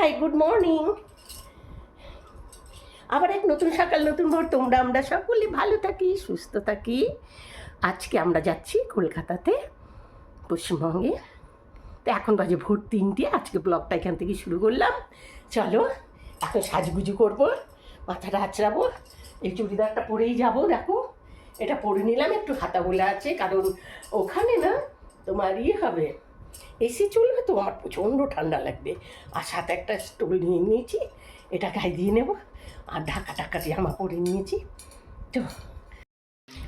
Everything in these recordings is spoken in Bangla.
হাই গুড মর্নিং আবার এক নতুন সকাল, নতুন ভোর। তোমরা, আমরা সকলে ভালো থাকি, সুস্থ থাকি। আজকে আমরা যাচ্ছি কলকাতাতে পশ্চিমবঙ্গে। তো এখন বাজে ভোর তিনটে। আজকে ব্লগটা এখান থেকে শুরু করলাম। চলো, এখন সাজগুজু করব মাথাটা আঁচড়াবো এই চুড়িদারটা পরেই যাব, দেখো। এটা পরে নিলাম, একটু হাতা বলে আছে, কারণ ওখানে না তোমার ইয়ে হবে এসি চলবে তো, আমার প্রচণ্ড ঠান্ডা লাগবে। আর সাথে একটা স্টোল নিয়ে নিয়েছি এটা গায়ে দিয়ে নেব। আর ঢাকা ঢাকা জামা পরে নিয়েছি, তো।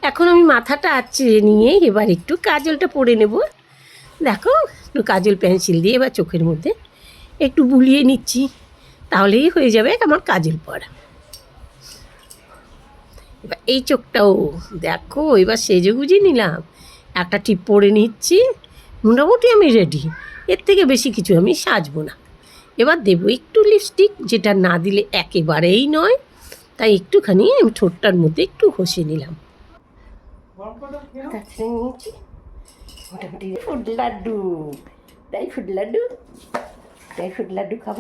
এখন আমি মাথাটা আঁচড়ে নিয়ে এবার একটু কাজলটা পরে নেব। দেখো, একটু কাজল পেন্সিল দিয়ে এবার চোখের মধ্যে একটু বুলিয়ে নিচ্ছি, তাহলেই হয়ে যাবে আমার কাজল পরা এবার এই চোখটাও দেখো, এবার সেজে গুজে নিলাম। একটা টিপ পরে নিচ্ছি। মোটামুটি আমি রেডি এর থেকে বেশি কিছু আমি সাজবো না। এবার দেবো একটু লিপস্টিক যেটা না দিলে একেবারেই নয়। তাই একটুখানি আমি ঠোঁটটার মধ্যে একটু ঘষে নিলাম। লাড্ডু। তাই ফুড লাড্ডু? তাই ফুড লাড্ডু খাব?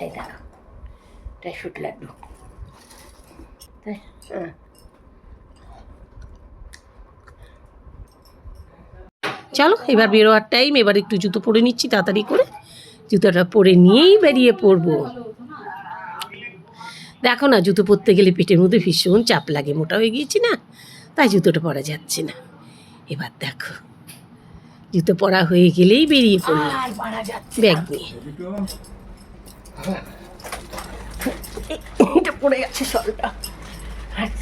এই দেখো লাড্ডু। তাই হ্যাঁ। চলো এবার বেরোয়ার টাইম এবার একটু জুতো পরে নিচ্ছি তাড়াতাড়ি করে। জুতোটা পরে নিয়েই বেরিয়ে পড়ব। দেখো না জুতো পরতে গেলে পেটের মধ্যে ভীষণ চাপ লাগে মোটা হয়ে গিয়েছি না তাই জুতোটা পরা যাচ্ছে না। এবার দেখো জুতো পরা হয়ে গেলেই বেরিয়ে পড়লাম। ব্যাগ নিয়ে। এটা পড়ে গেছে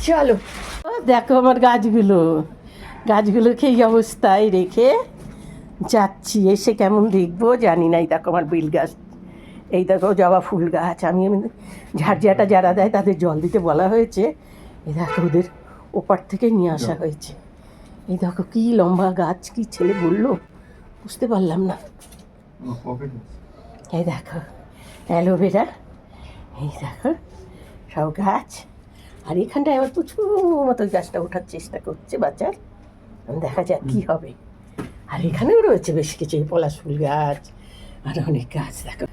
চলো ও, দেখো আমার গাছগুলো। গাছগুলোকে এই অবস্থায় রেখে যাচ্ছি এসে কেমন দেখব জানি না। এই দেখো আমার বেল গাছ এই দেখো জবা ফুল গাছ। আমি ঝাড়ঝাটা যারা দেয় তাদের জল দিতে বলা হয়েছে। এই দেখো ওদের ওপার থেকে নিয়ে আসা হয়েছে। এই দেখো কী লম্বা গাছ কি ছেলে বলল? বুঝতে পারলাম না। এই দেখো অ্যালোভেরা এই দেখো সব গাছ। আর এখানটায় আবার প্রচুর মতো গাছটা ওঠার চেষ্টা করছে বাচ্চার। দেখা যাক কী হবে। আর এখানেও রয়েছে বেশ কিছু এই পলাশ ফুল গাছ আর অনেক গাছ দেখো।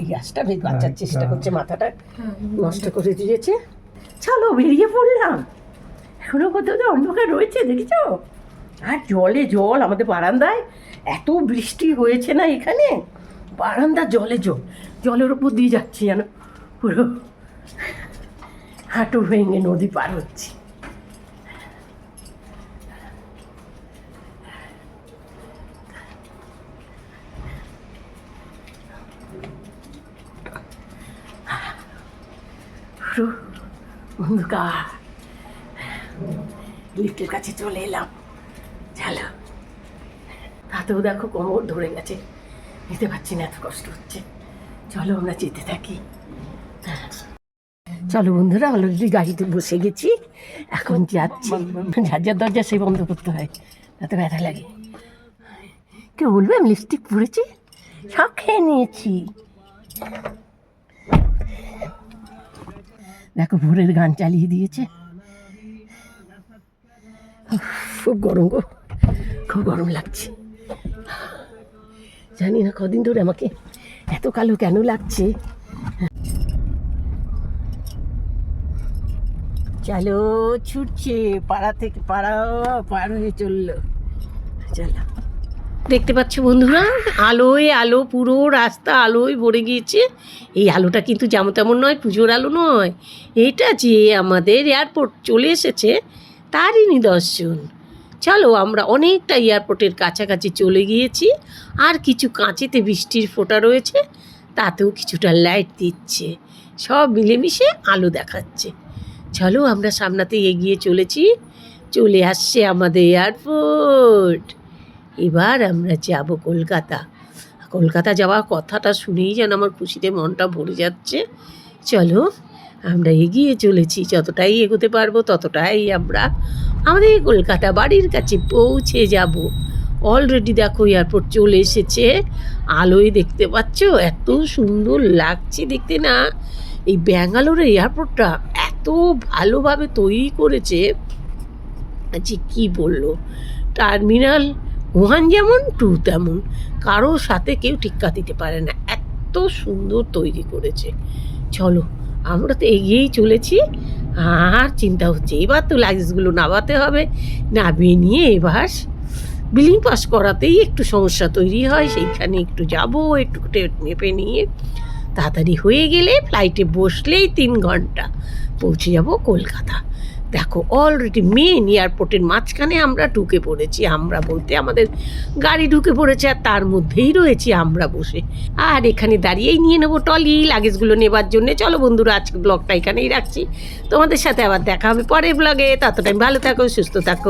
এই গাছটা বেশ বাচ্চার চেষ্টা করছে মাথাটা নষ্ট করে দিয়েছে। চলো বেরিয়ে পড়লাম। এখনও কোথাও তো অন্ধকার রয়েছে দেখেছ? আর জলে জল আমাদের বারান্দায় এত বৃষ্টি হয়েছে না এখানে? বারান্দা জলে জল জলের উপর দিয়ে যাচ্ছি যেন। পুরো হাঁটু ভেঙে নদী পার হচ্ছি। পুরো অন্ধকার লিফটের কাছে চলে এলাম। চলো তাতেও দেখো কোমর ধরে গেছে। নিতে পারছি না, এত কষ্ট হচ্ছে। চলো আমরা যেতে থাকি। চলো বন্ধুরা অলরেডি গাড়িতে বসে গেছি। এখন যাচ্ছি। ঝাঁঝার দরজা, সে বন্ধ করতে হয়। তাতে ব্যথা লাগে। কেউ বলবে আমি লিপস্টিক পরেছি? সব খেয়ে নিয়েছি। দেখো, ভোরের গান চালিয়ে দিয়েছে। খুব গরম গো, খুব গরম লাগছে। জানি না কদিন ধরে আমাকে এত কালো কেন লাগছে। চলো, ছুটছে, পাড়া থেকে, পাড়া পার হয়ে চলল। চলো। দেখতে পাচ্ছ বন্ধুরা? আলোয়, আলো পুরো, রাস্তা আলোয় ভরে গিয়েছে। এই আলোটা কিন্তু যেমন তেমন নয়, পুজোর আলো নয়। এটা যে আমাদের এয়ারপোর্ট চলে এসেছে, তারই নিদর্শন। চলো, আমরা অনেকটা এয়ারপোর্টের কাছাকাছি চলে গিয়েছি। আর কিছু কাঁচেতে বৃষ্টির ফোঁটা রয়েছে, তাতেও কিছুটা লাইট দিচ্ছে। সব মিলেমিশে আলো দেখাচ্ছে। চলো, আমরা সামনাতে এগিয়ে চলেছি। চলে আসছে আমাদের এয়ারপোর্ট এবার আমরা যাব কলকাতা। কলকাতা যাওয়ার কথাটা শুনেই যেন আমার খুশিতে মনটা ভরে যাচ্ছে। চলো, আমরা এগিয়ে চলেছি। যতটাই এগোতে পারব ততটাই আমরা আমাদের কলকাতা বাড়ির কাছে পৌঁছে যাব। অলরেডি দেখো এয়ারপোর্ট চলে এসেছে। আলোয় দেখতে পাচ্ছ? এত সুন্দর লাগছে দেখতে না। এই ব্যাঙ্গালোরের এয়ারপোর্টটা এত ভালোভাবে তৈরি করেছে। যে কি বলল টার্মিনাল ওয়ান যেমন টু তেমন। কারোর সাথে কেউ টিক্কা দিতে পারে না। এত সুন্দর তৈরি করেছে। চলো, আমরা তো এগিয়েই চলেছি। আর চিন্তা হচ্ছে, এবার তো লাগেজগুলো নামাতে হবে। নামিয়ে নিয়ে এবার বিলিং পাস করাতেই একটু সমস্যা তৈরি হয়। সেইখানে একটু যাব, একটু মেপে নিয়ে। তাড়াতাড়ি হয়ে গেলে ফ্লাইটে বসলেই তিন ঘণ্টা। পৌঁছে যাব কলকাতা। দেখো অলরেডি মেন এয়ারপোর্টের মাঝখানে আমরা ঢুকে পড়েছি, আমরা বলতে আমাদের গাড়ি ঢুকে পড়েছে আর তার মধ্যেই রয়েছি আমরা বসে। আর এখানে দাঁড়িয়েই নিয়ে নেব টলি লাগেজগুলো নেবার জন্যে। চলো বন্ধুরা, আজকে ব্লগটা এখানেই রাখছি। তোমাদের সাথে আবার দেখা হবে পরের ব্লগে ততটাই ভালো থাকো, সুস্থ থাকো।